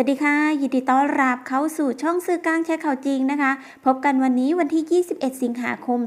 สวัสดีค่ะ ยินดีต้อนรับเข้าสู่ช่องสื่อกลางแชร์ข่าวจริงนะคะ พบกันวันนี้วันที่ 21 สิงหาคม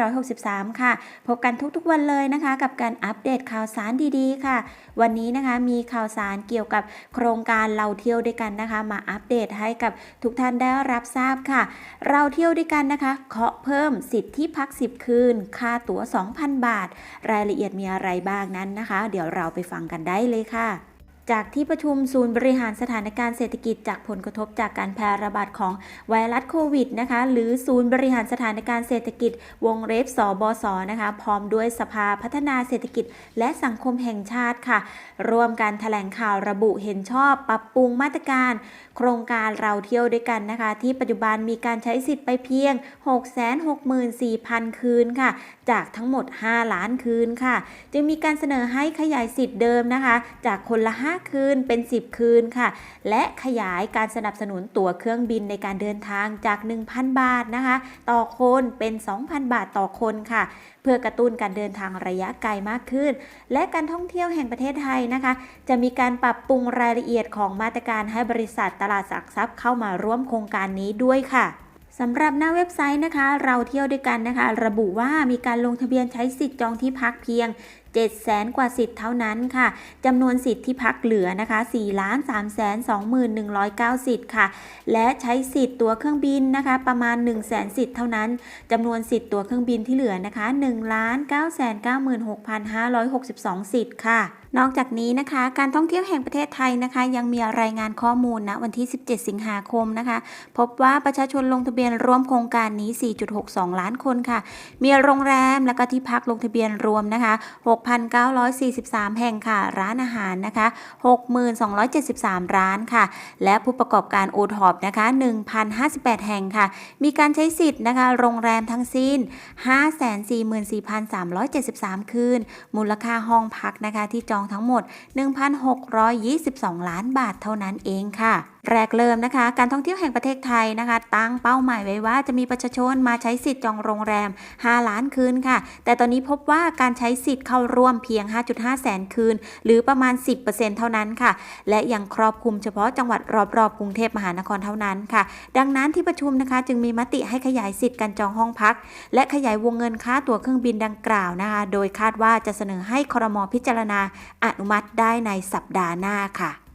2563 ค่ะ พบกันทุกๆวันเลยนะคะ กับการอัปเดตข่าวสารดีๆ ค่ะ วันนี้นะคะมีข่าวสารเกี่ยวกับโครงการเราเที่ยวด้วยกันนะคะ มาอัปเดตให้กับทุกท่านได้รับทราบค่ะ เราเที่ยวด้วยกันนะคะเคาะเพิ่มสิทธิพัก 10 คืน ค่าตั๋ว 2,000 บาท รายละเอียดมีอะไรบ้างนั้นนะคะ เดี๋ยวเราไปฟังกันได้เลยค่ะ จากที่ประชุมศูนย์บริหารสถานการณ์เศรษฐกิจจากผลกระทบจากการแพร่ระบาดของไวรัสโควิดนะคะหรือศูนย์บริหารสถานการณ์เศรษฐกิจ วงเล็บสบสนะคะพร้อมด้วยสภาพัฒนาเศรษฐกิจ และสังคมแห่งชาติค่ะร่วมกันแถลงข่าวระบุเห็นชอบ ปรับปรุงมาตรการ โครงการเราเที่ยวด้วยกันนะคะ ที่ปัจจุบันมีการใช้สิทธิ์ไปเพียง 664,000 คืนค่ะ จากทั้งหมด 5 ล้านคืนค่ะ จึงมีการเสนอให้ขยายสิทธิ์เดิมนะคะ จากคนละ 5คืนเป็น 10 คืนค่ะ และขยายการสนับสนุนตั๋วเครื่องบินในการเดินทางจาก 1,000 บาทนะคะ ต่อคนเป็น 2,000 บาทต่อคนค่ะ เพื่อกระตุ้นการเดินทางระยะไกลมากขึ้น และการท่องเที่ยวแห่งประเทศไทยนะคะ จะมีการปรับปรุงรายละเอียดของมาตรการให้บริษัทตลาดหลักทรัพย์เข้ามาร่วมโครงการนี้ด้วยค่ะสำหรับหน้าเว็บไซต์นะคะ เราเที่ยวด้วยกันนะคะ ระบุว่ามีการลงทะเบียนใช้สิทธิ์จองที่พักเพียง 7 0 0แสนกว่าสิทธิ์เท่านั้นค่ะจำนวนสิทธิ์ที่พักเหลือนะคะ4ล้าน3แสน21,109 สิทธิ์ค่ะ และใช้สิทธิ์ตัวเครื่องบินนะคะ ประมาณ 1 0 0 0 0แสนสิทธิ์เท่านั้นจำนวนสิทธิ์ตัวเครื่องบินที่เหลือนะคะ1ล้าน9แสน96,562 สิทธิ์ค่ะ นอกจากนี้นะคะ การท่องเที่ยวแห่งประเทศไทยนะคะ ยังมีรายงานข้อมูลณวันที่ 17 สิงหาคมนะคะ พบว่าประชาชนลงทะเบียนร่วมโครงการนี้ 4.62 ล้านคนค่ะ มีโรงแรมและก็ที่พักลงทะเบียนรวมนะคะ 6,943 แห่งค่ะ ร้านอาหารนะคะ 6,273 ร้านค่ะ และผู้ประกอบการโอท็อปนะคะ 1,058 แห่งค่ะ มีการใช้สิทธิ์นะคะ โรงแรมทั้งสิ้น 544,373 คืน มูลค่าห้องพักนะคะที่จองทั้งหมด 1,622 ล้านบาทเท่านั้นเองค่ะ แรกเริ่มนะคะ การท่องเที่ยวแห่งประเทศไทยนะคะ ตั้งเป้าหมายไว้ว่าจะมีประชาชนมาใช้สิทธิ์จองโรงแรม 5 ล้านคืนค่ะ แต่ตอนนี้พบว่าการใช้สิทธิ์เข้าร่วมเพียง 5.5 แสนคืน หรือประมาณ 10%เท่านั้นค่ะ และยังครอบคลุมเฉพาะจังหวัดรอบๆกรุงเทพมหานครเท่านั้นค่ะ ดังนั้นที่ประชุมนะคะ จึงมีมติให้ขยายสิทธิ์การจองห้องพัก และขยายวงเงินค่าตั๋วเครื่องบินดังกล่าวนะคะ โดยคาดว่าจะเสนอให้ครมพิจารณาอนุมัติได้ในสัปดาห์หน้าค่ะ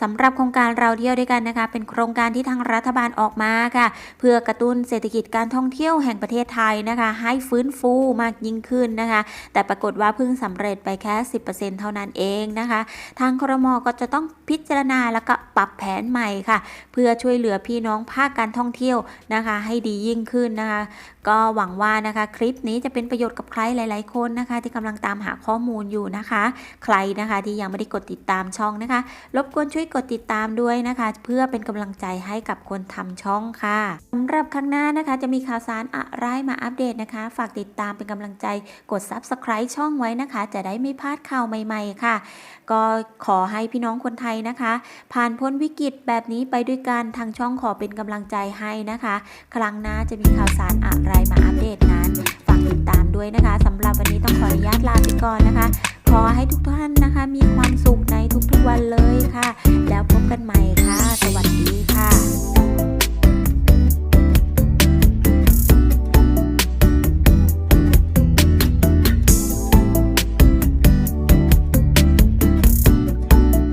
สำหรับโครงการเราเที่ยวด้วยกันนะคะ เป็นโครงการที่ทางรัฐบาลออกมาค่ะ เพื่อกระตุ้นเศรษฐกิจการท่องเที่ยวแห่งประเทศไทยนะคะ ให้ฟื้นฟูมากยิ่งขึ้นนะคะ แต่ปรากฏว่าเพิ่งสำเร็จไปแค่ 10%เท่านั้นเองนะคะ ทางครมก็จะต้องพิจารณาแล้วก็ปรับแผนใหม่ค่ะ เพื่อช่วยเหลือพี่น้องภาคการท่องเที่ยวนะคะ ให้ดียิ่งขึ้นนะคะ ก็หวังว่านะคะคลิปนี้จะเป็นประโยชน์กับใครหลาย ๆ คนนะคะ ที่กำลังตามหาข้อมูลอยู่นะคะ ใครนะคะที่ยังไม่ได้กดติดตามช่องนะคะ รบกวนช่วยกดติดตามด้วยนะคะ เพื่อเป็นกำลังใจให้กับคนทำช่องค่ะสำหรับครั้งหน้านะคะ จะมีข่าวสารอะไรมาอัปเดตนะคะ ฝากติดตามเป็นกำลังใจกด Subscribe ช่องไว้นะคะ จะได้ไม่พลาดข่าวใหม่ๆค่ะ ก็ขอให้พี่น้องคนไทยนะคะ ผ่านพ้นวิกฤตแบบนี้ไปด้วยกันทางช่องขอเป็นกำลังใจให้นะคะ ครั้งหน้าจะมีข่าวสารอะไรมาอัปเดตนั้นฝากติดตามด้วยนะคะสำหรับวันนี้ต้องขออนุญาตลาไปก่อนนะคะ ขอให้ทุกท่านนะคะ มีความสุขในทุกๆวันเลย ค่ะ